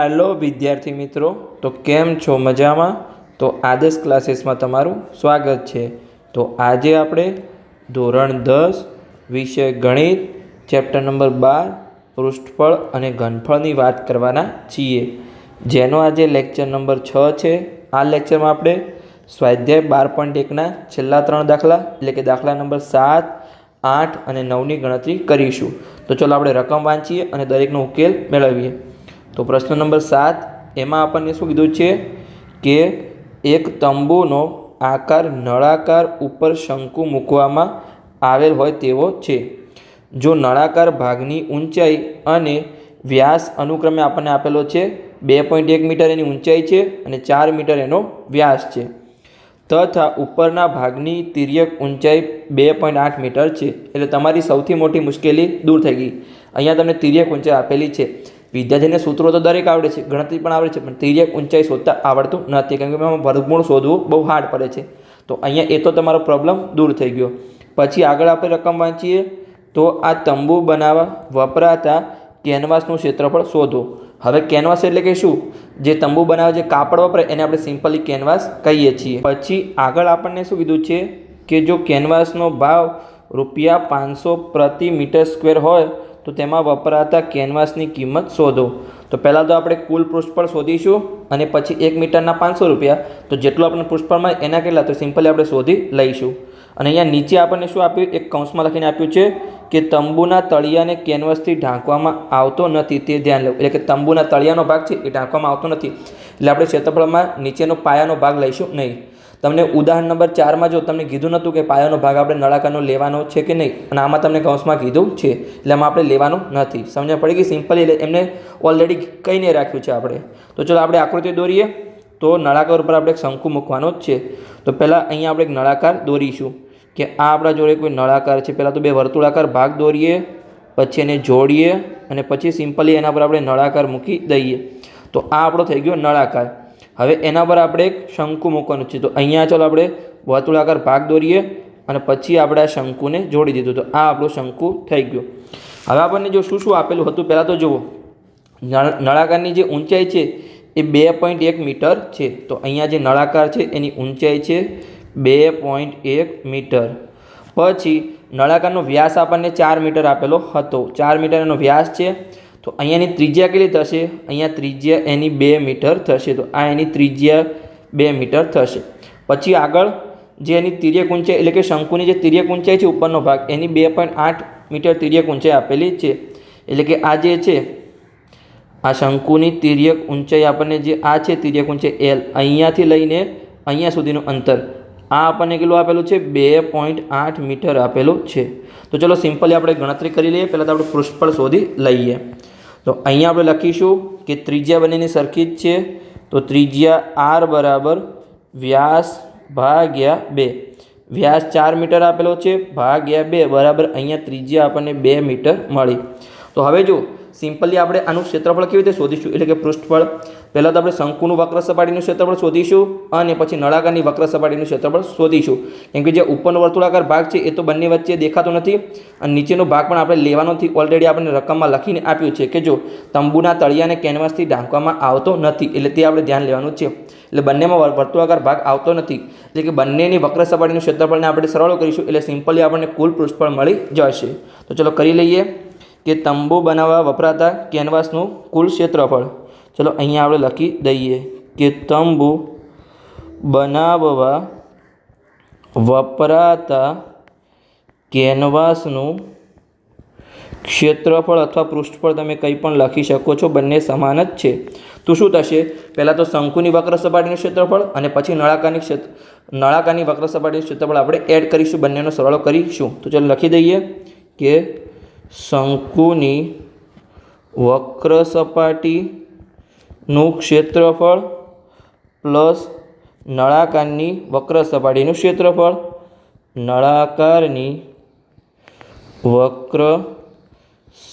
Hello વિદ્યાર્થી મિત્રો. તો કેમ છો? મજામાં? તો આદર્શ ક્લાસીસમાં તમારું સ્વાગત છે. તો આજે આપણે ધોરણ દસ, વિષય ગણિત, ચેપ્ટર નંબર બાર, પૃષ્ઠફળ અને ઘનફળની વાત કરવાના છીએ. જેનો આજે લેક્ચર નંબર છ છે. આ લેક્ચરમાં આપણે સ્વાધ્યાય બાર પોઈન્ટ એકના છેલ્લા ત્રણ દાખલા, એટલે કે દાખલા નંબર સાત, આઠ અને નવની ગણતરી કરીશું. તો ચાલો આપણે રકમ વાંચીએ અને દરેકનો ઉકેલ મેળવીએ. તો પ્રશ્ન નંબર સાત, એમાં આપણને શું કીધું છે કે એક તંબુનો આકાર નળાકાર ઉપર શંકુ મૂકવામાં આવેલ હોય તેવો છે. જો નળાકાર ભાગની ઊંચાઈ અને વ્યાસ અનુક્રમે આપણને આપેલો છે બે પોઈન્ટ એક મીટર એની ઊંચાઈ છે અને ચાર મીટર એનો વ્યાસ છે. તથા ઉપરના ભાગની તિર્યક ઊંચાઈ બે પોઈન્ટ આઠ મીટર છે. એટલે તમારી સૌથી મોટી મુશ્કેલી દૂર થઈ ગઈ. અહીંયા તમને તિર્યક ઊંચાઈ આપેલી છે. વિદ્યાર્થીને સૂત્રો તો દરેક આવડે છે, ગણતરી પણ આવડે છે, પણ તિર્યક ઊંચાઈ શોધતા આવડતું નથી, કેમ કે એમાં વર્ગમૂળ શોધવું બહુ હાર્ડ પડે છે. તો અહીંયા એ તો તમારો પ્રોબ્લેમ દૂર થઈ ગયો. પછી આગળ આપણે રકમ વાંચીએ, તો આ તંબુ બનાવવા વપરાતા કેનવાસનું ક્ષેત્રફળ શોધો. હવે કેનવાસ એટલે કે શું? જે તંબુ બનાવે જે કાપડ વપરાય, એને આપણે સિમ્પલી કેનવાસ કહીએ છીએ. પછી આગળ આપણને શું કીધું છે? કે જો કેનવાસનો ભાવ રૂપિયા પાંચસો પ્રતિ મીટર સ્ક્વેર હોય તો તેમાં વપરાતા કેનવાસની કિંમત શોધો. તો પહેલાં તો આપણે કુલ પૃષ્ઠફળ શોધીશું અને પછી એક મીટરના પાંચસો રૂપિયા. તો જેટલું આપણે પૃષ્ઠફળ મળે એના કેટલા? તો સિમ્પલી આપણે શોધી લઈશું. અને અહીંયા નીચે આપણને શું આપ્યું? એક કૌંસમાં લખીને આપ્યું છે કે તંબુના તળિયાને કેનવાસથી ઢાંકવામાં આવતો નથી. તે ધ્યાન લેવું. એટલે કે તંબુના તળિયાનો ભાગ છે એ ઢાંકવામાં આવતો નથી. એટલે આપણે ક્ષેત્રફળમાં નીચેનો પાયાનો ભાગ લઈશું નહીં. તમને ઉદાહરણ નંબર ચારમાં જો તમને કીધું નહોતું કે પાયાનો ભાગ આપણે નળાકારનો લેવાનો છે કે નહીં, અને આમાં તમને કૌંસમાં કીધું છે, એટલે આમાં આપણે લેવાનું નથી. સમજણ પડી ગઈ? સિમ્પલી એમને ઓલરેડી કહીને રાખ્યું છે આપણે. તો ચલો આપણે આકૃતિ દોરીએ. તો નળાકાર ઉપર આપણે એક શંકુ મૂકવાનો જ છે. તો પહેલાં અહીંયા આપણે એક નળાકાર દોરીશું. કે આ આપણા જોડે કોઈ નળાકાર છે. પહેલાં તો બે વર્તુળાકાર ભાગ દોરીએ, પછી એને જોડીએ, અને પછી સિમ્પલી એના પર આપણે નળાકાર મૂકી દઈએ. તો આ આપણો થઈ ગયો નળાકાર. હવે એના પર આપણે એક શંકુ મૂકવાનું છે. તો અહીંયા ચાલો આપણે વર્તુળાકાર ભાગ દોરીએ અને પછી આપણે આ શંકુને જોડી દીધું. તો આ આપણું શંકુ થઈ ગયું. હવે આપણને જો શું શું આપેલું હતું પહેલાં તો જુઓ. નળાકારની જે ઊંચાઈ છે એ બે પોઈન્ટ એક મીટર છે. તો અહીંયા જે નળાકાર છે એની ઊંચાઈ છે બે પોઈન્ટ એક મીટર. પછી નળાકારનો વ્યાસ આપણને ચાર મીટર આપેલો હતો. ચાર મીટર એનો વ્યાસ છે તો અહીંયાની ત્રિજ્યા કેટલી થશે? અહીંયા ત્રિજ્યા એની બે મીટર થશે. તો આ એની ત્રિજ્યા બે મીટર થશે. પછી આગળ જે એની તિર્યક ઊંચાઈ એટલે કે શંકુની જે તિર્યક ઊંચાઈ છે ઉપરનો ભાગ, એની બે પોઈન્ટ આઠ મીટર તિર્યક ઊંચાઈ આપેલી છે. એટલે કે આ જે છે, આ શંકુની તિર્યક ઊંચાઈ આપણને જે આ છે તિર્યક ઊંચાઈ એલ અહીંયાથી લઈને અહીંયા સુધીનું અંતર. આ આપણને કેટલું આપેલું છે? બે પોઈન્ટ આઠ મીટર આપેલું છે. તો ચલો સિમ્પલી આપણે ગણતરી કરી લઈએ. પહેલાં તો આપણે પૃષ્ઠફળ શોધી લઈએ. તો અહીંયા આપણે લખીશું કે ત્રિજ્યા બંનેની સરખી જ છે. તો ત્રિજ્યા આર બરાબર વ્યાસ ભાગ્યા બે. વ્યાસ ચાર મીટર આપેલો છે, ભાગ્યા બે. બરાબર અહીંયા ત્રિજ્યા આપણને બે મીટર મળી. તો હવે જો સિમ્પલી આપણે આનું ક્ષેત્રફળ કેવી રીતે શોધીશું? એટલે કે પૃષ્ઠફળ. પહેલાં તો આપણે શંકુનું વક્ર સપાટીનું ક્ષેત્રફળ શોધીશું અને પછી નળાકારની વક્ર સપાટીનું ક્ષેત્રફળ શોધીશું. કેમ કે જે ઉપરનો વર્તુળાકાર ભાગ છે, એ તો બંને વચ્ચે દેખાતો નથી. અને નીચેનો ભાગ પણ આપણે લેવાનો નથી. ઓલરેડી આપણે રકમમાં લખીને આપ્યું છે કે જો તંબુના તળિયાને કેનવાસથી ઢાંકવામાં આવતો નથી, એટલે તે આપણે ધ્યાન લેવાનું છે. એટલે બંનેમાં વર્તુળાકાર ભાગ આવતો નથી. એટલે કે બંનેની વક્ર સપાટીનું ક્ષેત્રફળને આપણે સરળ કરીશું, એટલે સિમ્પલી આપણને કુલ પૃષ્ઠફળ મળી જશે. તો ચલો કરી લઈએ. કે તંબુ બનાવવા વપરાતા કેનવાસનું કુલ ક્ષેત્રફળ. ચલો અહીંયા આપણે લખી દઈએ કે તંબુ બનાવવા વપરાતા કેનવાસનું ક્ષેત્રફળ અથવા પૃષ્ઠફળ તમે કંઈ પણ લખી શકો છો, બંને સમાન જ છે. તો શું થશે? પહેલાં તો શંકુની વક્ર સપાટીનું ક્ષેત્રફળ અને પછી નળાકારની ક્ષેત્ર નળાકારની વક્ર સપાટીનું ક્ષેત્રફળ આપણે એડ કરીશું, બંનેનો સરળ કરીશું. તો ચાલો લખી દઈએ કે શંકુની વક્ર સપાટીનું ક્ષેત્રફળ પ્લસ નળાકારની વક્ર સપાટીનું ક્ષેત્રફળ. નળાકારની વક્ર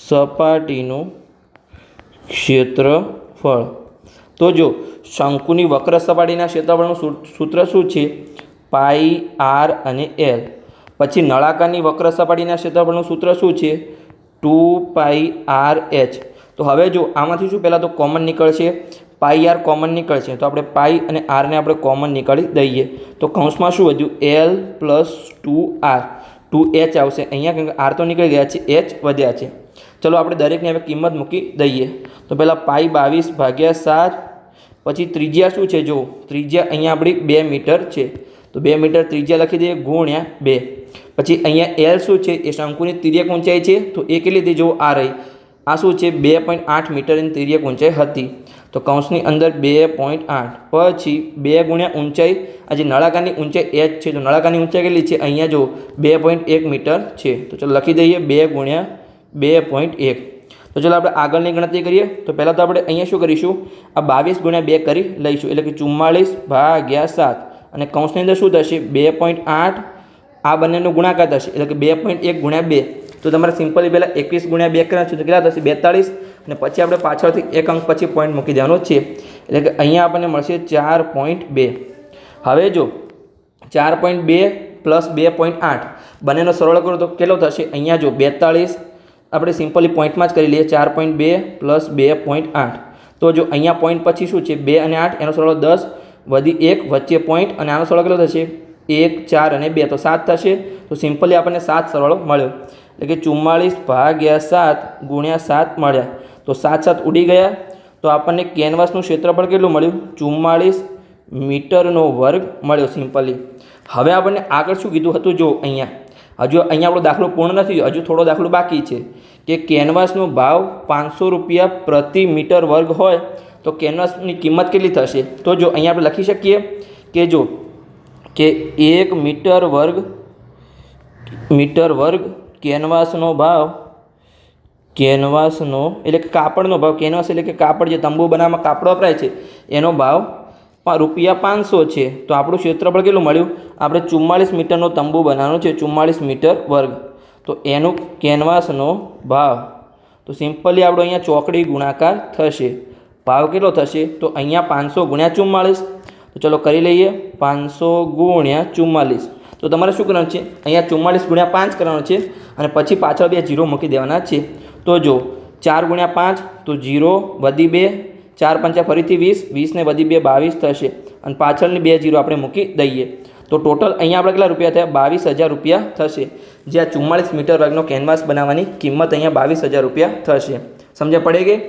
સપાટીનું ક્ષેત્રફળ. તો જો શંકુની વક્ર સપાટીના ક્ષેત્રફળનું સૂત્ર શું છે? પાઈ, આર અને એલ. પછી નળાકારની વક્ર સપાટીના ક્ષેત્રફળનું સૂત્ર શું છે? Two pi R H. તો હવે જો આમાંથી શું પહેલાં તો કોમન નીકળશે? પાઈ આર કોમન નીકળશે. તો આપણે પાઈ અને આરને આપણે કોમન નીકાળી દઈએ. તો કૌંસમાં શું વધ્યું? L plus two R. Two H આવશે. અહીંયા આર તો નીકળી ગયા છે. એચ વધ્યા છે. ચલો આપણે દરેકની હવે કિંમત મૂકી દઈએ. તો પહેલાં પાઈ બાવીસ ભાગ્યા સાત. પછી ત્રિજ્યા શું છે? જો ત્રિજ્યા અહીંયા આપણી બે મીટર છે. તો બે મીટર ત્રિજ્યા લખી દઈએ ગુણ્યા બે. પછી અહીંયા એલ શું છે? એ શંકુની તિર્યક ઊંચાઈ છે. તો એ કેટલી હતી? જો આ રહી. આ શું છે? બે પોઈન્ટ આઠ મીટરની તિર્યક ઊંચાઈ હતી. તો કૌંસની અંદર બે પોઈન્ટ આઠ. પછી બે ગુણ્યા ઊંચાઈ, આ જે નળાકારની ઊંચાઈ એચ છે, તો નળાકારની ઊંચાઈ કેટલી છે? અહીંયા જો બે પોઈન્ટ એક મીટર છે. તો ચલો લખી દઈએ, બે ગુણ્યા બે પોઈન્ટ એક. તો ચલો આપણે આગળની ગણતરી કરીએ. તો પહેલાં તો આપણે અહીંયા શું કરીશું? આ બાવીસ ગુણ્યા બે કરી લઈશું. એટલે કે ચુમ્માળીસ ભાગ્યા સાત. અને કૌંસની અંદર શું થશે? બે પોઈન્ટ આઠ આ બંનેનો ગુણાકાર થશે. એટલે કે બે પોઈન્ટ એક ગુણ્યા બે. તો તમારે સિમ્પલી પહેલાં એકવીસ ગુણ્યા બે કર્યા છે તો કેટલા થશે? બેતાળીસ. અને પછી આપણે પાછળથી એક અંક પછી પોઈન્ટ મૂકી દેવાનો છે. એટલે કે અહીંયા આપણને મળશે ચાર પોઈન્ટ બે. હવે જો, ચાર પોઈન્ટ બે પ્લસ બે પોઈન્ટ આઠ. બંનેનો સરળ કરો તો કેટલો થશે? અહીંયા જો, બેતાળીસ. આપણે સિમ્પલી પોઈન્ટમાં જ કરી લઈએ. ચાર પોઈન્ટ બે પ્લસ બે પોઈન્ટ આઠ. તો જો અહીંયા પોઈન્ટ પછી શું છે? બે અને આઠ, એનો સરળ દસ વધી એક વચ્ચે પોઈન્ટ અને આનો સરળ કેટલો થશે? એક, ચાર અને બે. તો સાત થશે. તો સિમ્પલી આપણને સાત સરળ મળ્યો. એટલે કે ચુમ્માળીસ ભાગ્યા સાત ગુણ્યા સાત મળ્યા. તો સાત સાત ઉડી ગયા. તો આપણને કેનવાસનું ક્ષેત્રફળ કેટલું મળ્યું? ચુમ્માળીસ મીટરનો વર્ગ મળ્યો સિમ્પલી. હવે આપણને આગળ શું કીધું હતું? જો અહીંયા. હજુ અહીંયા આપણો દાખલો પૂર્ણ નથી. હજુ થોડો દાખલો બાકી છે. કે કેનવાસનો ભાવ પાંચસો રૂપિયા પ્રતિ મીટર વર્ગ હોય, તો કેનવાસની કિંમત કેટલી થશે? તો જો અહીંયા આપણે લખી શકીએ કે જો કે એક મીટર વર્ગ મીટર વર્ગ કેનવાસનો ભાવ, કેનવાસનો એટલે કે કાપડનો ભાવ, કેનવાસ એટલે કે કાપડ જે તંબુ બનાવવામાં કાપડ વપરાય છે, એનો ભાવ રૂપિયા પાંચસો છે. તો આપણું ક્ષેત્રફળ કેટલું મળ્યું? આપણે ચુમ્માળીસ મીટરનો તંબુ બનાવવાનો છે, ચુમ્માળીસ મીટર વર્ગ. તો એનું કેનવાસનો ભાવ. તો સિમ્પલી આપણો અહીંયા ચોકડી ગુણાકાર થશે. ભાવ કેટલો થશે? તો અહીંયા પાંચસો ગુણ્યા ચુમ્માળીસ. તો ચલો કરી લઈએ પાંચસો ગુણ્યા ચુમ્માલીસ. તો તમારે શું કરવાનું છે? અહીંયા ચુમ્માલીસ ગુણ્યા પાંચ કરવાનું છે અને પછી પાછળ બે જીરો મૂકી દેવાના છે. તો જો ચાર ગુણ્યા પાંચ તો જીરો વધી બે, ચાર પંચા ફરીથી વીસ, વીસને વધી બે બાવીસ થશે. અને પાછળની બે જીરો આપણે મૂકી દઈએ. તો ટોટલ અહીંયા આપણે કેટલા રૂપિયા થયા? બાવીસ હજાર રૂપિયા થશે. જે આ ચુમ્માળીસ મીટર વર્ગનો કેનવાસ બનાવવાની કિંમત અહીંયા બાવીસ હજાર રૂપિયા થશે. સમજ્યા પડે ગઈ?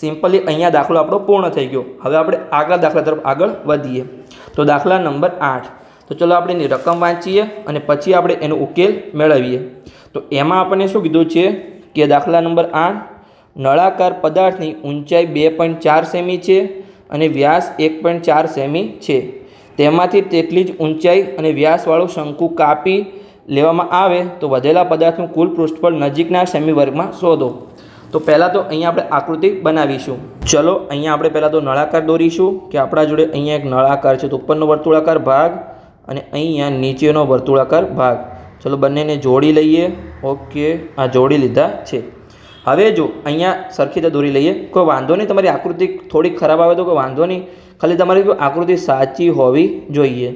સિમ્પલી અહીંયા દાખલો આપણો પૂર્ણ થઈ ગયો. હવે આપણે આગલા દાખલા તરફ આગળ વધીએ. તો દાખલા નંબર આઠ. તો ચલો આપણે એની રકમ વાંચીએ અને પછી આપણે એનો ઉકેલ મેળવીએ. તો એમાં આપણને શું કીધું છે કે દાખલા નંબર આઠ, નળાકાર પદાર્થની ઊંચાઈ બે પોઈન્ટ ચાર સેમી છે અને વ્યાસ એક પોઈન્ટ ચાર સેમી છે. તેમાંથી તેટલી જ ઊંચાઈ અને વ્યાસવાળો શંકુ કાપી લેવામાં આવે તો વધેલા પદાર્થનું કુલ પૃષ્ઠફળ નજીકના સેમી વર્ગમાં શોધો. તો પહેલાં તો અહીંયા આપણે આકૃતિ બનાવીશું. ચલો, અહીંયા આપણે પહેલાં તો નળાકાર દોરીશું, કે આપણા જોડે અહીંયા એક નળાકાર છે, તો ઉપરનો વર્તુળાકાર ભાગ અને અહીંયા નીચેનો વર્તુળાકાર ભાગ. ચલો, બંનેને જોડી લઈએ. ઓકે આ જોડી લીધા છે. હવે જો અહીંયા સરખી રીતે દોરી લઈએ, કોઈ વાંધો નહીં, તમારી આકૃતિ થોડી ખરાબ આવે તો કોઈ વાંધો નહીં, ખાલી તમારી આકૃતિ સાચી હોવી જોઈએ.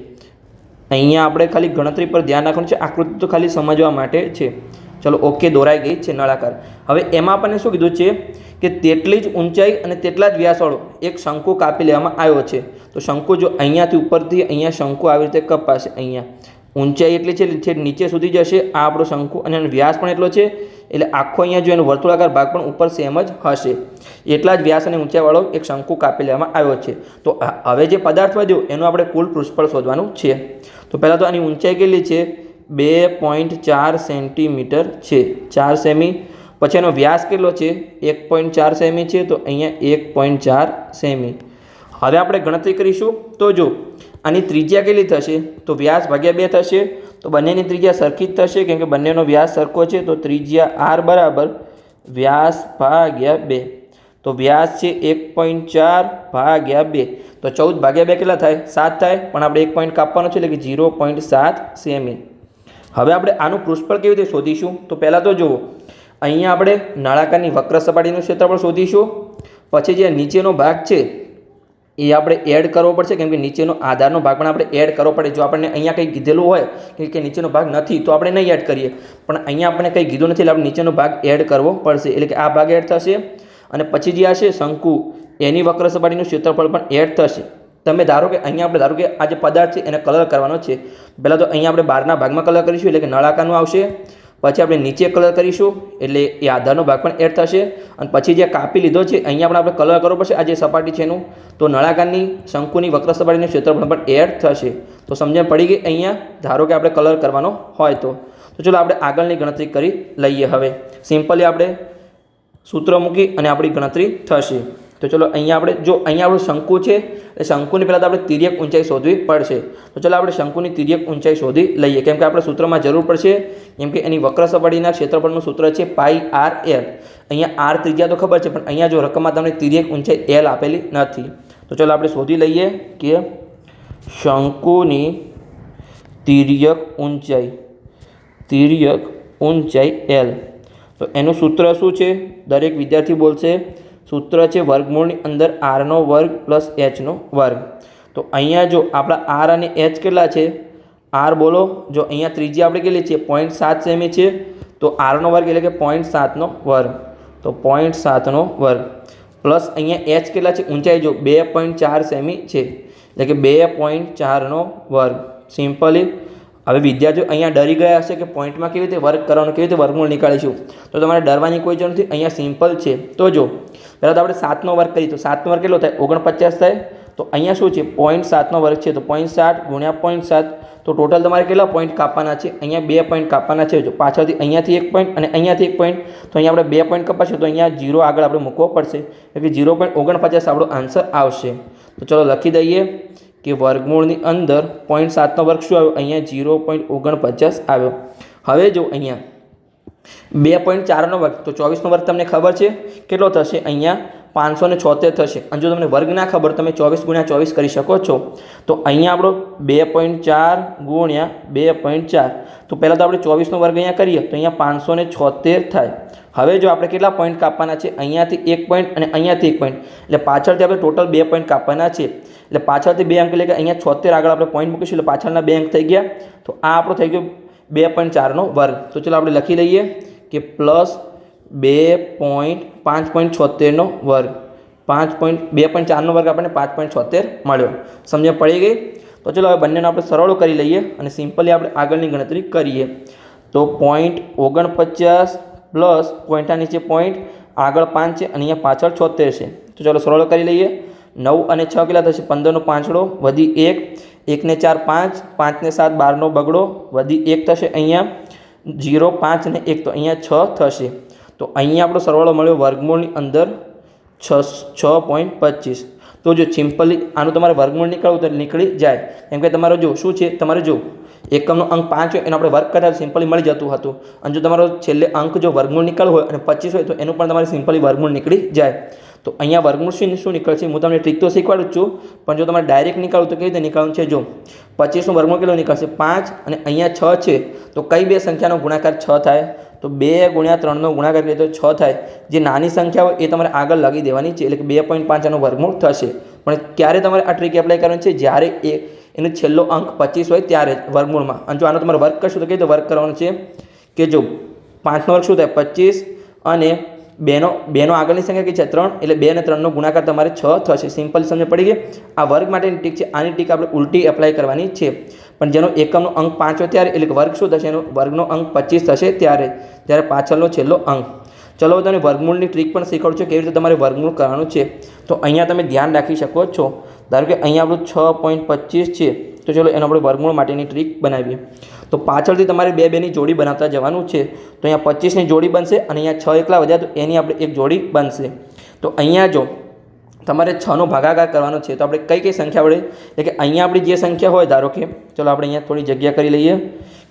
અહીંયા આપણે ખાલી ગણતરી પર ધ્યાન રાખવાનું છે, આકૃતિ તો ખાલી સમજવા માટે છે. ચલો ઓકે દોરાઈ ગઈ છે નળાકાર. હવે એમાં આપણને શું કીધું છે કે તેટલી જ ઊંચાઈ અને તેટલા જ વ્યાસવાળો એક શંકુ કાપી લેવામાં આવ્યો છે. તો શંકુ જો અહીંયાથી ઉપરથી અહીંયા શંકુ આવી રીતે કપાશે અહીંયા. ઊંચાઈ એટલી છે છેક નીચે સુધી જશે. આ આપણો શંકુ અને એનો વ્યાસ પણ એટલો છે એટલે આખો અહીંયા જો એનો વર્તુળાકાર ભાગ પણ ઉપર સેમ જ હશે. એટલા જ વ્યાસ અને ઊંચાઈવાળો એક શંકુ કાપી લેવામાં આવ્યો છે. તો હવે જે પદાર્થ વધ્યો, એનું આપણે કુલ પૃષ્ઠફળ શોધવાનું છે. તો પહેલાં તો આની ઊંચાઈ કેટલી છે? બે પોઈન્ટ ચાર સેન્ટીમીટર છે. ચાર સેમી. પછી એનો વ્યાસ કેટલો છે? એક પોઈન્ટ ચાર સેમી છે, તો અહીંયા એક પોઈન્ટ ચાર સેમી. હવે આપણે ગણતરી કરીશું. તો જો, આની ત્રિજ્યા કેટલી થશે? તો વ્યાસ ભાગ્યા બે થશે. તો બંનેની ત્રિજ્યા સરખી જ થશે, કેમ કે બંનેનો વ્યાસ સરખો છે, તો ત્રિજ્યા આર બરાબર વ્યાસ ભાગ્યા બે. તો વ્યાસ છે એક પોઈન્ટ ચાર ભાગ્યા બે. તો ચૌદ ભાગ્યા બે કેટલા થાય? સાત થાય. પણ આપણે એક પોઈન્ટ કાપવાનો છે, એટલે કે ઝીરો પોઈન્ટ સાત સેમી. હવે આપણે આનું પૃષ્ઠફળ કેવી રીતે શોધીશું? તો પહેલાં તો જુઓ. અહીંયા આપણે નળાકારની વક્ર સપાટીનું ક્ષેત્રફળ શોધીશું. પછી જે નીચેનો ભાગ છે, એ આપણે એડ કરવો પડશે. કેમ કે નીચેનો આધારનો ભાગ પણ આપણે એડ કરવો પડે. જો આપણને અહીંયા કંઈ કીધેલું હોય કે નીચેનો ભાગ નથી, તો આપણે નહીં એડ કરીએ. પણ અહીંયા આપણને કંઈ કીધું નથી એટલે આપણે નીચેનો ભાગ એડ કરવો પડશે. એટલે કે આ ભાગ એડ થશે. અને પછી જે આ છે, શંકુ, એની વક્ર સપાટીનું ક્ષેત્રફળ પણ એડ થશે. તમે ધારો કે અહીંયા આપણે ધારો કે આ જે પદાર્થ છે એને કલર કરવાનો છે. પહેલાં તો અહીંયા આપણે બહારના ભાગમાં કલર કરીશું એટલે કે નળાકારનું આવશે. પછી આપણે નીચે કલર કરીશું એટલે એ આધારનો ભાગ પણ એડ થશે. અને પછી જે કાપી લીધો છે, અહીંયા પણ આપણે કલર કરવો પડશે. આ જે સપાટી છે એનું. તો નળાકારની શંકુની વક્ર સપાટીનું ક્ષેત્રફળ પણ એડ થશે. તો સમજણ પડી ગઈ અહીંયા? ધારો કે આપણે કલર કરવાનો હોય તો. તો ચલો આપણે આગળની ગણતરી કરી લઈએ હવે. સિમ્પલી આપણે સૂત્ર મૂકી અને આપણી ગણતરી થશે. તો ચલો અહીંયા આપણે, જો અહીંયા આપણું શંકુ છે, એ શંકુની પહેલાં તો આપણે તિર્યક ઊંચાઈ શોધવી પડશે. તો ચલો આપણે શંકુની તિર્યક ઊંચાઈ શોધી લઈએ. કેમ કે આપણે સૂત્રમાં જરૂર પડશે, કેમ કે એની વક્ર સપાટીના ક્ષેત્રફળનું સૂત્ર છે પાઈ આર એલ. અહીંયા આર ત્રિજ્યા તો ખબર છે, પણ અહીંયા જો રકમમાં તમને તિર્યક ઊંચાઈ એલ આપેલી નથી. તો ચલો આપણે શોધી લઈએ કે શંકુની તિર્યક ઊંચાઈ તિર્યક ઊંચાઈ એલ. તો એનું સૂત્ર શું છે? દરેક વિદ્યાર્થી બોલશે સૂત્ર છે વર્ગમૂળની અંદર આરનો વર્ગ પ્લસ એચનો વર્ગ. તો અહીંયા જો આપણા આર અને એચ કેટલા છે? આર બોલો, જો અહીંયા ત્રીજી આપણે કેટલી છે? પોઈન્ટ સાત સેમી છે. તો આરનો વર્ગ એટલે કે પોઈન્ટ સાતનો વર્ગ. તો પોઈન્ટ સાતનો વર્ગ. પ્લસ અહીંયા એચ કેટલા છે? ઊંચાઈ જો બે પોઈન્ટ ચાર સેમી છે. એટલે કે બે પોઈન્ટ ચારનો વર્ગ. સિમ્પલી હવે વિદ્યાર્થીઓ અહીંયા ડરી ગયા હશે કે પોઈન્ટમાં કેવી રીતે વર્ક કરવાનું, કેવી રીતે વર્ગમૂળ નીકાળીશું? તો તમારે ડરવાની કોઈ જરૂર નથી, અહીંયા સિમ્પલ છે. તો જો પહેલાં તો આપણે સાતનો વર્ગ કરીએ. તો સાતનો વર્ગ કેટલો થાય? ઓગણપચાસ થાય. તો અહીંયા શું છે? પોઈન્ટ સાતનો વર્ગ છે. તો પોઈન્ટ સાત ગુણ્યા પોઈન્ટ સાત. તો ટોટલ તમારે કેટલા પોઈન્ટ કાપવાના છે? અહીંયા બે પોઈન્ટ કાપવાના છે. જો પાછળથી અહીંયાથી એક પોઈન્ટ અને અહીંયાથી એક પોઈન્ટ તો અહીંયા આપણે બે પોઈન્ટ કપાશે. તો અહીંયા જીરો આગળ આપણે મૂકવો પડશે. એટલે કે જીરો પોઈન્ટ ઓગણપચાસ આપણો આન્સર આવશે. તો ચલો લખી દઈએ કે વર્ગમૂળની અંદર પોઈન્ટ સાતનો વર્ગ શું આવ્યો? અહીંયા જીરો પોઈન્ટ ઓગણપચાસ આવ્યો. હવે જો અહીંયા બે પોઈન્ટ ચારનો વર્ગ. તો ચોવીસનો વર્ગ તમને ખબર છે? કેટલો થશે? અહીંયા પાંચસો ને છોતેર થશે. અને જો તમને વર્ગ ના ખબર તમે ચોવીસ ગુણ્યા ચોવીસ કરી શકો છો. તો અહીંયા આપણો બે પોઈન્ટ ચાર ગુણ્યા બે પોઈન્ટ ચાર. તો પહેલાં તો આપણે ચોવીસનો વર્ગ અહીંયા કરીએ. તો અહીંયા પાંચસો ને છોતેર થાય. હવે જો આપણે કેટલા પોઈન્ટ કાપવાના છે? અહીંયાથી એક પોઈન્ટ અને અહીંયાથી એક પોઈન્ટ. એટલે પાછળથી આપણે ટોટલ બે પોઈન્ટ કાપવાના છે. એટલે પાછળથી બે અંક એટલે કે અહીંયા છોતેર આગળ આપણે પોઈન્ટ મૂકીશું, એટલે પાછળના બે અંક થઈ ગયા. તો આ આપણો થઈ ગયો બે પોઈન્ટ ચારનો વર્ગ. તો ચલો આપણે લખી લઈએ કે પ્લસ બે પોઈન્ટ પાંચ પોઈન્ટ છોતેરનો વર્ગ. પાંચ પોઈન્ટ બે પોઈન્ટ ચારનો વર્ગ આપણને પાંચ પોઈન્ટ છોતેર મળ્યો. સમજણ પડી ગઈ? તો ચલો હવે બંનેનો આપણે સરળો કરી લઈએ અને સિમ્પલી આપણે આગળની ગણતરી કરીએ. તો પોઈન્ટ ઓગણપચાસ પ્લસ પોઈન્ટના નીચે પોઈન્ટ, આગળ પાંચ છે, અને અહીંયા પાછળ છોતેર છે. તો ચાલો સરળ કરી લઈએ. નવ અને છ કેટલા થશે? પંદરનો પાંચડો વધી એક. એકને ચાર પાંચ, પાંચને સાત, બારનો બગડો, વધી એક થશે અહીંયા, જીરો પાંચ ને એક, તો અહીંયા છ થશે. તો અહીંયા આપણો સરવાળો મળ્યો વર્ગમૂળની અંદર છ છ પોઈન્ટ પચીસ. તો જો સિમ્પલી આનું તમારે વર્ગમૂળ નીકળવું તો નીકળી જાય. કેમ કે તમારો જો, શું છે? તમારે જો, એકમનો અંક પાંચ હોય એનો આપણે વર્ગ કરતા સિમ્પલી મળી જતું હતું. અને જો તમારો છેલ્લે અંક જો વર્ગમૂળ નીકળવું હોય અને પચીસ હોય તો એનું પણ તમારે સિમ્પલી વર્ગમૂળ નીકળી જાય. તો અહીંયા વર્ગમૂળ શું શું નીકળશે હું તમને ટ્રીક તો શીખવાડું છું, પણ જો તમારે ડાયરેક્ટ નીકળવું તો કેવી રીતે નીકળવાનું છે? જો પચીસનું વર્ગમૂળ કેટલું નીકળશે? પાંચ અને અહીંયા છ છે, તો કઈ બે સંખ્યાનો ગુણાકાર છ થાય? તો બે ગુણ્યા ત્રણનો ગુણાકાર કરીએ તો છ થાય. જે નાની સંખ્યા હોય એ તમારે આગળ લગી દેવાની છે, એટલે કે બે પોઈન્ટ પાંચ પાંચનો વર્ગમૂળ થશે. પણ ક્યારે તમારે આ ટ્રીક એપ્લાય કરવાની છે? જ્યારે એ, એનો છેલ્લો અંક પચીસ હોય ત્યારે વર્ગમૂળમાં. અને જો આનો તમારે વર્ક કરશો તો કઈ રીતે વર્ક કરવાનું છે? કે જો પાંચનો વર્ગ શું થાય? પચીસ અને બેનો બેનો આગળની સંખ્યા કઈ છે? ત્રણ. એટલે બે અને ત્રણનો ગુણાકાર તમારે છ થશે. સિમ્પલ સમજ પડી ગઈ? આ વર્ગ માટેની ટીક છે. આની ટીક આપણે ઉલટી એપ્લાય કરવાની છે. પણ જેનો એકમનો અંક પાંચ ત્યારે, એટલે વર્ગ શું થશે? એનો વર્ગનો અંક પચીસ થશે ત્યારે. ત્યારે પાછળનો છેલ્લો અંક. ચલો તમે વર્ગમૂળની ટ્રીક પણ શીખવાડું છું કેવી રીતે તમારે વર્ગમૂળ કરવાનું છે. તો અહીંયા તમે ધ્યાન રાખી શકો છો. ધારો કે અહીંયા આપણું છ પોઈન્ટ પચીસ છે. તો ચલો એનો આપણે વર્ગમૂળ માટેની ટ્રીક બનાવીએ. તો પાછળથી તમારે બે બેની જોડી બનાવતા જવાનું છે. તો અહીંયા પચીસની જોડી બનશે અને અહીંયા છ એકલા વધ્યા તો એની આપણે એક જોડી બનશે. તો અહીંયા જો તમારે છનો ભાગાકાર કરવાનો છે, તો આપણે કઈ કઈ સંખ્યા વડે? એટલે કે અહીંયા આપણી જે સંખ્યા હોય, ધારો કે ચલો આપણે અહીંયા થોડી જગ્યા કરી લઈએ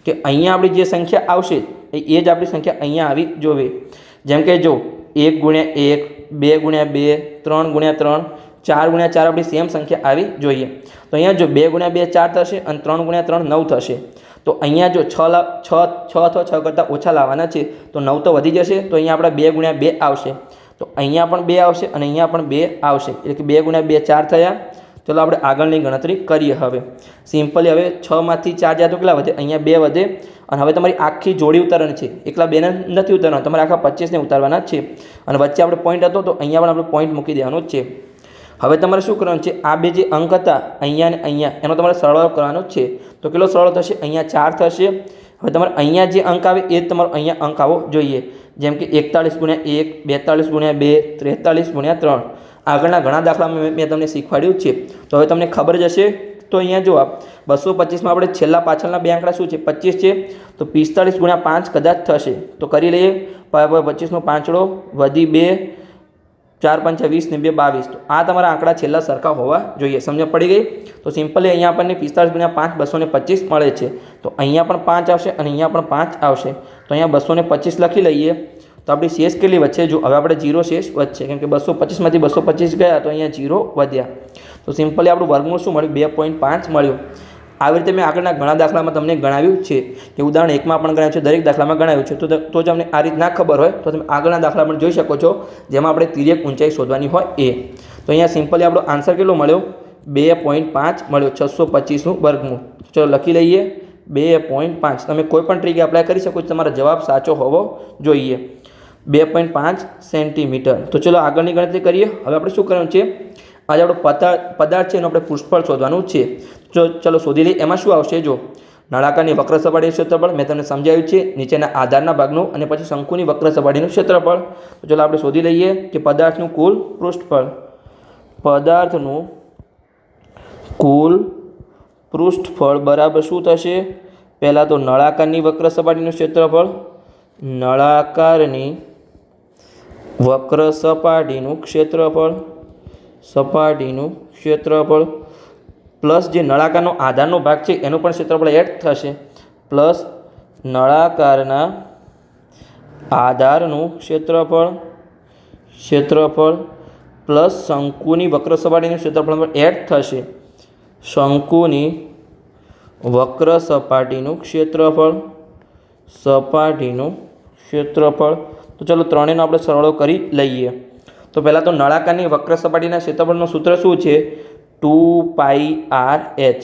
કે અહીંયા આપણી જે સંખ્યા આવશે, એ જ આપણી સંખ્યા અહીંયા આવી જોવે. જેમ કે જો એક ગુણ્યા એક, બે ગુણ્યા બે, ત્રણ ગુણ્યા ત્રણ, ચાર ગુણ્યા ચાર આપણી સેમ સંખ્યા આવી જોઈએ. તો અહીંયા જો બે ગુણ્યા બે ચાર થશે અને ત્રણ ગુણ્યા ત્રણ નવ થશે. તો અહીંયા જો છ લા છ છ અથવા છ કરતાં ઓછા લાવવાના છે, તો નવ તો વધી જશે, તો અહીંયા આપણા બે ગુણ્યા બે આવશે. તો અહીંયા પણ બે આવશે અને અહીંયા પણ બે આવશે. એટલે કે બે ગુણ્યા બે ચાર થયા. ચલો આપણે આગળની ગણતરી કરીએ હવે. સિમ્પલી હવે છમાંથી ચાર જાય તો કેટલા વધે? અહીંયા બે વધે. અને હવે તમારી આખી જોડી ઉતારવાની છે. એકલા બેને નથી ઉતારવાના, તમારે આખા પચીસને ઉતારવાના છે. અને વચ્ચે આપણે પોઈન્ટ હતો તો અહીંયા પણ આપણે પોઈન્ટ મૂકી દેવાનો છે. હવે તમારે શું કરવાનું છે? આ બે જે અંક હતા, અહીંયા ને અહીંયા, એનો તમારે સરવાળો કરવાનો છે. તો કેટલો સરવાળો થશે? અહીંયા ચાર થશે. હવે તમારે અહીંયા જે અંક આવે, એ તમારો અહીંયા અંક આવવો જોઈએ. જેમ કે એકતાળીસ ગુણ્યા એક, બેતાળીસ ગુણ્યા બે, ત્રેતાળીસ ગુણ્યા ત્રણ. આગળના ઘણા દાખલામાં મેં- મેં તમને શીખવાડ્યું છે. તો હવે તમને ખબર જ હશે. તો અહીંયા જોવા બસો પચીસમાં આપણે છેલ્લા પાછળના બે આંકડા શું છે? પચીસ છે. તો પિસ્તાળીસ ગુણ્યા પાંચ કદાચ થશે. તો કરી લઈએ. પચીસનો પાંચડો વધી બે. ચાર પંચા વીસ ને બે, બાવીસ. તો આ તમારા આંકડા છેલ્લા સરખા હોવા જોઈએ. સમજ પડી ગઈ? તો સિમ્પલી અહીંયા આપણને પિસ્તાળીસ ગુણ્યા પાંચ બસો ને પચીસ મળે છે. તો અહીંયા પણ પાંચ આવશે અને અહીંયા પણ પાંચ આવશે. તો અહીંયા બસો ને પચીસ લખી લઈએ. તો આપણી શેષ કેટલી વચ્ચે જો હવે આપણે જીરો શેષ વધશે. કેમ કે બસો પચીસમાંથી બસો પચીસ ગયા તો અહીંયા જીરો વધ્યા. તો સિમ્પલી આપણું વર્ગમૂળ શું મળ્યું? બે પોઈન્ટ પાંચ મળ્યું. આવી રીતે મેં આગળના ઘણા દાખલામાં તમને ગણાવ્યું છે. કે ઉદાહરણ એકમાં પણ ગણાવ્યું છે, દરેક દાખલામાં ગણાવ્યું છે. તો તો તમને આ રીત ના ખબર હોય. તો તમે આગળના દાખલા પણ જોઈ શકો છો, જેમાં આપણે તિર્યક ઊંચાઈ શોધવાની હોય એ. તો અહીંયા સિમ્પલી આપણો આન્સર કેટલો મળ્યો? બે પોઈન્ટ પાંચ મળ્યો છસો પચીસનું વર્ગમૂળ. ચલો લખી લઈએ. બે પોઈન્ટ પાંચ. તમે કોઈ પણ ટ્રીક એપ્લાય કરી શકો છો. તમારો જવાબ સાચો હોવો જોઈએ. બે પોઈન્ટ પાંચ સેન્ટીમીટર. તો ચલો આગળની ગણતરી કરીએ. હવે આપણે શું કરવાનું છે? આજે આપણો પદાર્થ છે એનું આપણે પૃષ્ઠફળ શોધવાનું છે. ચલો શોધી લઈએ, એમાં શું આવશે જો? નળાકારની વક્ર સપાટીનું ક્ષેત્રફળ, મેં તમને સમજાવ્યું છે, નીચેના આધારના ભાગનું અને પછી શંકુની વક્ર સપાટીનું ક્ષેત્રફળ. તો ચલો આપણે શોધી લઈએ કે પદાર્થનું કુલ પૃષ્ઠફળ, પદાર્થનું કુલ પૃષ્ઠફળ બરાબર શું થશે? પહેલાં તો નળાકારની વક્ર સપાટીનું ક્ષેત્રફળ, નળાકારની વક્ર સપાટીનું ક્ષેત્રફળ સપાટીનું ક્ષેત્રફળ પ્લસ જે નળાકારનો આધારનો ભાગ છે, એનું પણ ક્ષેત્રફળ એડ થશે. પ્લસ નળાકારના આધારનું ક્ષેત્રફળ ક્ષેત્રફળ પ્લસ શંકુની વક્ર સપાટીનું ક્ષેત્રફળ પણ એડ થશે. શંકુની વક્ર સપાટીનું ક્ષેત્રફળ સપાટીનું ક્ષેત્રફળ. તો ચલો ત્રણેયનો આપણે સરવાળો કરી લઈએ. તો પહેલાં તો નળાકારની વક્ર સપાટીના ક્ષેત્રફળનું સૂત્ર શું છે? Two pi R H.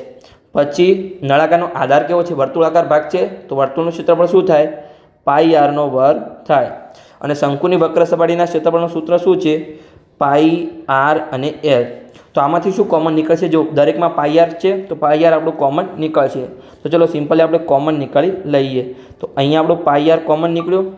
પછી નળાકારનો આધાર કેવો છે? વર્તુળાકાર ભાગ છે. તો વર્તુળનું ક્ષેત્રફળ શું થાય? પાઈ આરનો વર્ગ થાય. અને શંકુની વક્ર સપાટીના ક્ષેત્રફળનું સૂત્ર શું છે? પાઈ આર અને એલ તો આમાંથી શું કોમન નીકળશે? જો દરેકમાં પાઈ આર છે, તો પાઈ આર આપણું કોમન નીકળશે. તો ચલો સિમ્પલી આપણે કોમન નીકાળી લઈએ. તો અહીંયા આપણું પાઈ આર કોમન નીકળ્યું.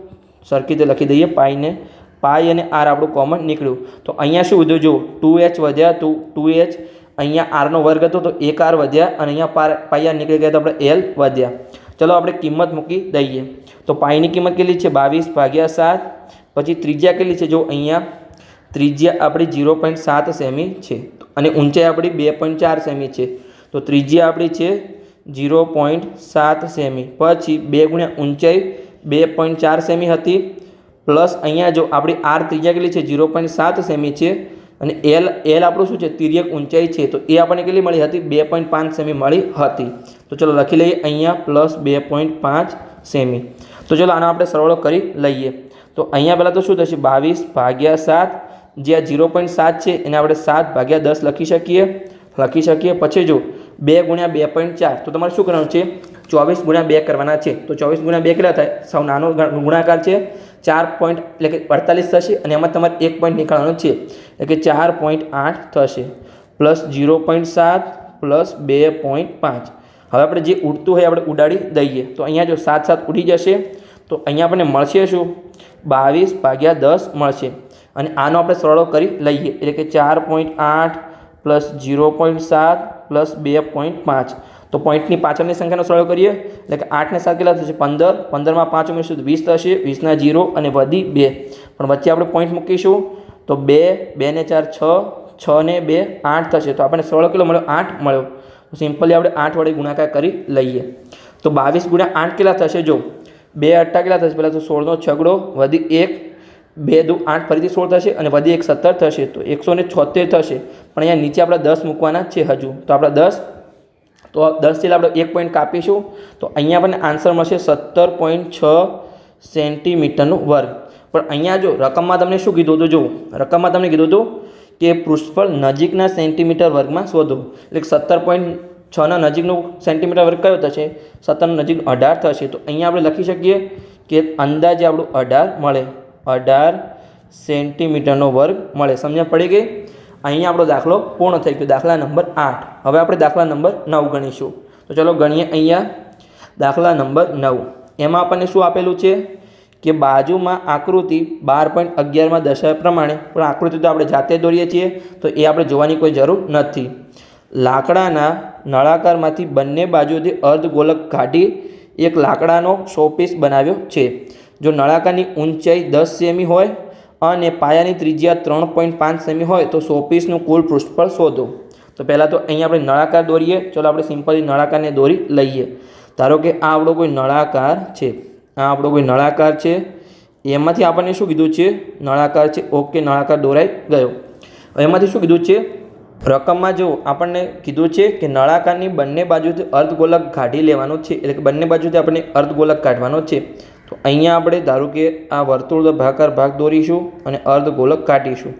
સરખી રીતે લખી દઈએ પાઈને. પાઈ અને આર આપણું કોમન નીકળ્યું. તો અહીંયા શું વધ્યું? જો ટુ એચ વધ્યા તો ટુ એચ અહીંયા આરનો વર્ગ હતો તો એક આર વધ્યા અને અહીંયા પાર પાયા નીકળી ગયા તો આપણે એલ વધ્યા. ચલો આપણે કિંમત મૂકી દઈએ. તો પાઈની કિંમત કેટલી છે? બાવીસ ભાગ્યા સાત. પછી ત્રિજ્યા કેટલી છે? જો અહીંયા ત્રિજ્યા આપણી ઝીરો પોઈન્ટ સાત સેમી છે. અને ઊંચાઈ આપણી બે પોઈન્ટ ચાર સેમી છે. તો ત્રિજ્યા આપણી છે ઝીરો પોઈન્ટ સાત સેમી. પછી બે ગુણ્યા ઊંચાઈ બે પોઈન્ટ ચાર સેમી હતી. પ્લસ અહીંયા જો આપણી આર ત્રિજ્યા કેટલી છે? ઝીરો પોઈન્ટ સાત સેમી છે. અને એલ એલ આપણું શું છે? તિર્યક ઊંચાઈ છે. તો એ આપણને કેટલી મળી હતી? બે પોઈન્ટ પાંચ સેમી મળી હતી. તો ચલો લખી લઈએ અહીંયા પ્લસ બે પોઈન્ટ પાંચ સેમી. તો ચલો આનો આપણે સરવાળો કરી લઈએ. તો અહીંયા પહેલાં તો શું થશે? બાવીસ ભાગ્યા સાત. જે આ જીરો પોઈન્ટ સાત છે, એને આપણે સાત ભાગ્યા દસ લખી શકીએ. લખી શકીએ. પછી જો, બે ગુણ્યા બે પોઈન્ટ ચાર. તો તમારે શું કરવાનું છે? ચોવીસ ગુણ્યા બે કરવાના છે. તો ચોવીસ ગુણ્યા બે કેટલા થાય? સૌ નાનો ગુણાકાર છે. ચાર પોઈન્ટ એટલે કે અડતાલીસ થશે અને એમાં તમારે એક પોઈન્ટ નીકળવાનો છે. એટલે કે ચાર પોઈન્ટ આઠ થશે. પ્લસ જીરો પોઈન્ટ સાત પ્લસ બે પોઈન્ટ પાંચ. હવે આપણે જે ઉડતું હોય આપણે ઉડાડી દઈએ. તો અહીંયા જો સાત સાત ઉડી જશે, તો અહીંયા આપણને મળશે શું? બાવીસ ભાગ્યા દસ મળશે. અને આનો આપણે સરળો કરી લઈએ. એટલે કે ચાર પોઈન્ટ આઠ પ્લસ જીરો પોઈન્ટ સાત પ્લસ બે પોઈન્ટ પાંચ. તો પોઈન્ટની પાછળની સંખ્યાનો સરળ કરીએ. એટલે કે આઠને સાત કેટલા થશે? પંદર. પંદરમાં પાંચ ઉમેરશું તો વીસ થશે. વીસના જીરો અને વધી બે. પણ વચ્ચે આપણે પોઈન્ટ મૂકીશું. તો બે બે ને ચાર, છ. છ ને બે, આઠ થશે. તો આપણને સરળ કેટલો મળ્યો? આઠ મળ્યો. તો સિમ્પલી આપણે આઠ વડે ગુણાકાર કરી લઈએ. તો બાવીસ ગુણ્યા આઠ કેટલા થશે? જો, બે અટ્ટા કેટલા થશે? પહેલાં તો સોળનો છગડો, વધી એક. બે દુ આઠ ફરીથી સોળ થશે અને વધી એક સત્તર થશે. તો એકસો ને છોતેર થશે. પણ અહીંયા નીચે આપણે દસ મૂકવાના છે હજુ. તો આપણે દસ તો દસથી આપણે એક પોઈન્ટ કાપીશું. તો અહીંયા આપણને આન્સર મળશે સત્તર પોઈન્ટ છ સેન્ટીમીટરનું વર્ગ. પણ અહીંયા જો રકમમાં તમને શું કીધું હતું? જો રકમમાં તમને કીધું હતું કે પૃષ્ઠફળ નજીકના સેન્ટીમીટર વર્ગમાં શોધો. એટલે સત્તર પોઈન્ટ છના નજીકનું સેન્ટીમીટર વર્ગ કયો થશે? સત્તરનું નજીક અઢાર થશે. તો અહીંયા આપણે લખી શકીએ કે અંદાજે આપણું અઢાર મળે. અઢાર સેન્ટીમીટરનો વર્ગ મળે. સમજણ પડી ગઈ? અહીંયા આપણો દાખલો પૂર્ણ થઈ ગયો. દાખલા નંબર આઠ. હવે આપણે દાખલા નંબર નવ ગણીશું. તો ચલો ગણીએ અહીંયા. દાખલા નંબર નવ. એમાં આપણને શું આપેલું છે? કે બાજુમાં આકૃતિ બાર પોઈન્ટ અગિયારમાં દર્શાવ્યા પ્રમાણે, પણ આકૃતિ તો આપણે જાતે દોરીએ છીએ, તો એ આપણે જોવાની કોઈ જરૂર નથી. લાકડાના નળાકારમાંથી બંને બાજુથી અર્ધગોલક કાઢી એક લાકડાનો શોપીસ બનાવ્યો છે. જો નળાકારની ઊંચાઈ દસ સેમી હોય અને પાયાની ત્રિજ્યા ત્રણ પોઈન્ટ પાંચ સેમી હોય તો શોપીસનું કુલ પૃષ્ઠફળ શોધો. તો પહેલાં તો અહીંયા આપણે નળાકાર દોરીએ. ચલો આપણે સિમ્પલી નળાકારને દોરી લઈએ. ધારો કે આ આપણો કોઈ નળાકાર છે. આ આપણો કોઈ નળાકાર છે. એમાંથી આપણને શું કીધું છે? નળાકાર છે. ઓકે, નળાકાર દોરાઈ ગયો. એમાંથી શું કીધું છે? રકમમાં જો આપણને કીધું છે કે નળાકારની બંને બાજુથી અર્ધગોલક કાઢી લેવાનો છે. એટલે કે બંને બાજુથી આપણને અર્ધગોલક કાઢવાનો છે. તો અહીંયા આપણે ધારો કે આ વર્તુળ ભાકાર ભાગ દોરીશું અને અર્ધગોલક કાઢીશું.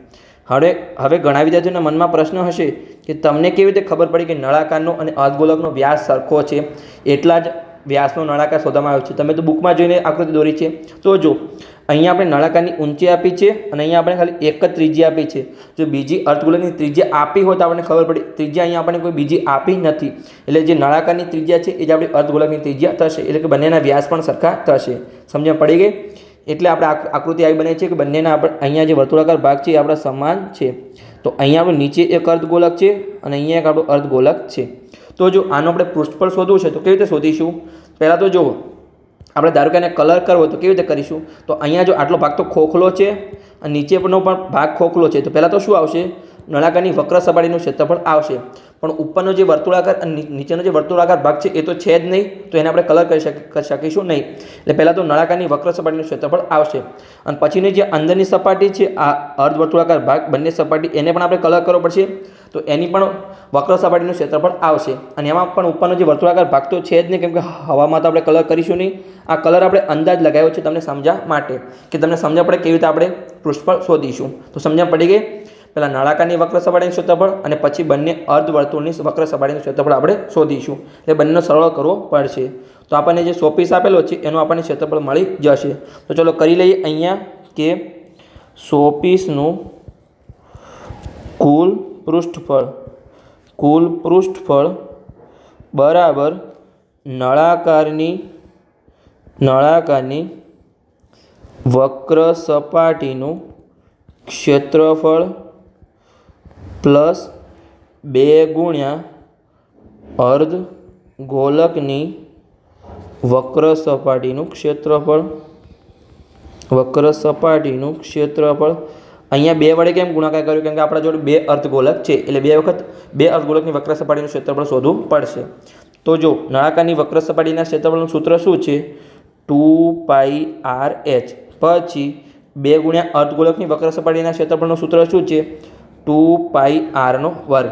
હવે હવે ઘણા વિદ્યાર્થીઓના મનમાં પ્રશ્ન હશે કે તમને કેવી રીતે ખબર પડી કે નળાકારનો અને અર્ધગોલકનો વ્યાસ સરખો છે? એટલા જ વ્યાસનો નળાકાર શોધવામાં આવ્યો છે. તમે તો બુકમાં જોઈને આકૃતિ દોરી છે. તો જો, અહીંયા આપણે નળાકારની ઊંચી આપી છે અને અહીંયા આપણે ખાલી એક જ ત્રિજ્યા આપી છે. જો બીજી અર્ધગોલકની ત્રિજ્યા આપી હોય તો આપણને ખબર પડી, ત્રિજ્યા અહીંયા આપણને કોઈ બીજી આપી નથી. એટલે જે નળાકારની ત્રિજ્યા છે એ જ આપણી અર્ધગોલકની ત્રિજ્યા થશે. એટલે કે બંનેના વ્યાસ પણ સરખા થશે. સમજણ પડી ગઈ? એટલે આપણે આકૃતિ આવી બને છે કે બંનેના આપણે, અહીંયા જે વર્તુળાકાર ભાગ છે એ આપણા સમાન છે. તો અહીંયા આપણું નીચે એક અર્ધગોલક છે અને અહીંયા એક આપણું અર્ધગોલક છે. તો જો આનો આપણે પૃષ્ઠફળ શોધવું છે તો કેવી રીતે શોધીશું? પહેલાં તો જુઓ, આપણે ધારો કે એને કલર કરવો તો કેવી રીતે કરીશું? તો અહીંયા જો આટલો ભાગ તો ખોખલો છે અને નીચેનો પણ ભાગ ખોખલો છે. તો પહેલાં તો શું આવશે? નળાકારની વક્ર સપાટીનું ક્ષેત્રફળ આવશે. પણ ઉપરનો જે વર્તુળાકાર અને નીચેનો જે વર્તુળાકાર ભાગ છે એ તો છે જ નહીં, તો એને આપણે કલર કરી શકી શકીશું નહીં. એટલે પહેલાં તો નળાકારની વક્ર સપાટીનું ક્ષેત્રફળ આવશે. અને પછીની જે અંદરની સપાટી છે, આ અર્ધવર્તુળાકાર ભાગ, બંને સપાટી, એને પણ આપણે કલર કરવો પડશે. તો એની પણ વક્ર સપાટીનું ક્ષેત્રફળ આવશે. અને એમાં પણ ઉપરનો જે વર્તુળાકાર ભાગ તો છે જ નહીં, કેમ કે હવામાં તો આપણે કલર કરીશું નહીં. આ કલર આપણે અંદાજ લગાવ્યો છે તમને સમજા માટે, કે તમને સમજણ પડે કેવી રીતે આપણે પૃષ્ઠફળ શોધીશું. તો સમજણ પડી ગઈ? પહેલાં નળાકારની વક્ર સપાટીનું ક્ષેત્રફળ અને પછી બંને અર્ધવર્તુળની વક્ર સપાટીનું ક્ષેત્રફળ આપણે શોધીશું. એટલે બંનેનો સરળ કરવો પડશે. તો આપણને જે સોપીસ આપેલો છે, એનું આપણને ક્ષેત્રફળ મળી જશે. તો ચલો કરી લઈએ અહીંયા કે સોપીસનું કુલ પૃષ્ઠફળ. કુલ પૃષ્ઠફળ બરાબર નળાકારની નળાકારની વક્ર સપાટીનું ક્ષેત્રફળ પ્લસ બે ગુણ્યા અર્ધ ગોલકની વક્ર સપાટીનું ક્ષેત્રફળ. વક્ર સપાટીનું ક્ષેત્રફળ અહીંયા બે વડે કેમ ગુણાકાર કર્યો? કેમ કે આપણા જોડે બે અર્ધગોલક છે. એટલે બે વખત બે અર્ધગોલકની વક્ર સપાટીનું ક્ષેત્રફળ શોધવું પડશે. તો જો નળાકારની વક્ર સપાટીના ક્ષેત્રફળનું સૂત્ર શું છે? Two pi R H. પછી બે ગુણ્યા અર્ધગોલકની વક્ર સપાટીના ક્ષેત્રફળનું સૂત્ર શું છે? ટુ પાઈ આરનો વર્ગ.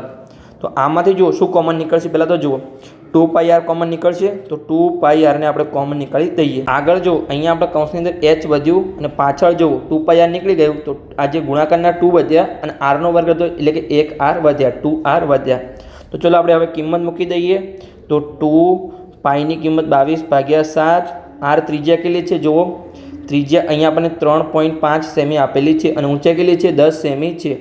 તો આમાંથી જુઓ શું કોમન નીકળશે. પહેલાં તો જુઓ. ટુ પાઈ આર કોમન નીકળશે, તો ટુ પાઈ આરને આપણે કોમન નીકાળી દઈએ. આગળ જો અહીંયા આપણે કૌંસની અંદર એચ વધ્યું અને પાછળ જુઓ ટુ પાઈ આર નીકળી ગયું. તો આ જે ગુણાકારના ટુ વધ્યા અને આરનો વર્ગ હતો, એટલે કે એક આર વધ્યા ટુ આર વધ્યા. તો ચલો આપણે હવે કિંમત મૂકી દઈએ. તો ટુ પાઈની કિંમત બાવીસ ભાગ્યા સાત આર ત્રિજ્યા કેટલી છે? જુઓ, ત્રિજ્યા અહીંયા આપણને ત્રણ પોઈન્ટ પાંચ સેમી આપેલી છે અને ઊંચાઈ કેટલી છે? દસ સેમી છે.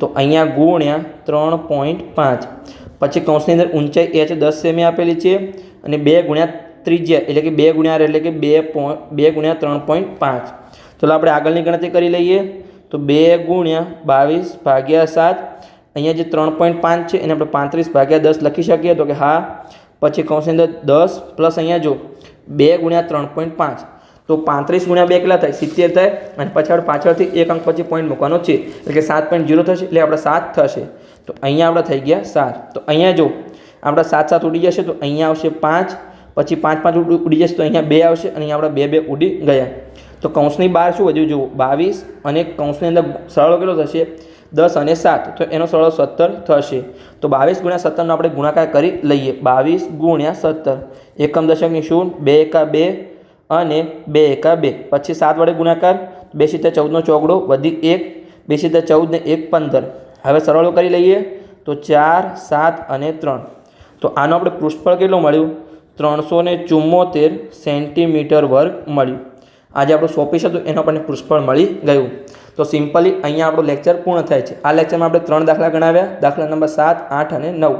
તો અહીંયા ગુણ્યા ત્રણ પોઈન્ટ પાંચ. પછી કૌંસની અંદર ઊંચાઈ એચ દસ સેમી આપેલી છે અને બે ગુણ્યા ત્રિજ્યા એટલે કે બે ગુણ્યા એટલે કે બે પોઈન્ટ, બે ગુણ્યા ત્રણ પોઈન્ટ પાંચ. ચલો આપણે આગળની ગણતરી કરી લઈએ. તો બે ગુણ્યા બાવીસ ભાગ્યા સાત, અહીંયા જે ત્રણ પોઈન્ટ પાંચ છે એને આપણે પાંત્રીસ ભાગ્યા દસ લખી શકીએ તો કે હા. પછી કૌંસની અંદર દસ પ્લસ અહીંયા જો બે ગુણ્યા ત્રણ પોઈન્ટ પાંચ. તો પાંત્રીસ ગુણ્યા બે કેટલા થાય? સિત્તેર થાય અને પાછળ પાછળથી એક અંક પછી પોઈન્ટ મૂકવાનો છે. એટલે કે સાત પોઈન્ટ જીરો થશે, એટલે આપણે સાત થશે. તો અહીંયા આપણે થઈ ગયા સાત. તો અહીંયા જો આપણા સાત સાત ઉડી જશે તો અહીંયા આવશે પાંચ, પછી પાંચ પાંચ ઉડી જશે તો અહીંયા બે આવશે અને અહીંયા આપણા બે બે ઉડી ગયા. તો કૌંસની બહાર શું વધ્યું? જુઓ, બાવીસ અને કૌંસની અંદર સરળો કેટલો થશે? દસ અને સાત. તો એનો સરળો સત્તર થશે. તો બાવીસ ગુણ્યા સત્તરનો આપણે ગુણાકાર કરી લઈએ. બાવીસ ગુણ્યા સત્તર. એકમ દશકની શૂન્ય, બે એકા બે અને બે એકા બે. પછી સાત વડે ગુણાકાર. બે સિત્તેર ચૌદનો ચોગડો વધી એક, બે સિત્તેર ચૌદ ને એક પંદર. હવે સરળો કરી લઈએ તો ચાર, સાત અને ત્રણ. તો આનો આપણે પૃષ્ઠફળ કેટલું મળ્યું? ત્રણસો ને ચુમ્મોતેર સેન્ટીમીટર વર્ગ મળ્યું. આજે આપણું સોપીસ હતું એનું આપણને પૃષ્ઠફળ મળી ગયું. તો સિમ્પલી અહીંયા આપણું લેક્ચર પૂર્ણ થાય છે. આ લેક્ચરમાં આપણે ત્રણ દાખલા ગણાવ્યા. દાખલા નંબર સાત, આઠ અને નવ.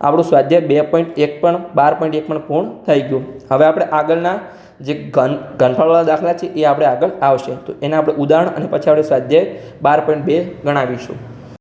આપણું સ્વાધ્યાય બે પોઈન્ટ એક પણ, બાર પોઈન્ટ એક પણ પૂર્ણ થઈ ગયું. હવે આપણે આગળના જે ઘન, ઘનફળવાળા દાખલા છે એ આપણે આગળ આવશે. તો એના આપણે ઉદાહરણ અને પછી આપણે સ્વાધ્યાય બાર પોઈન્ટ બે ગણાવીશું.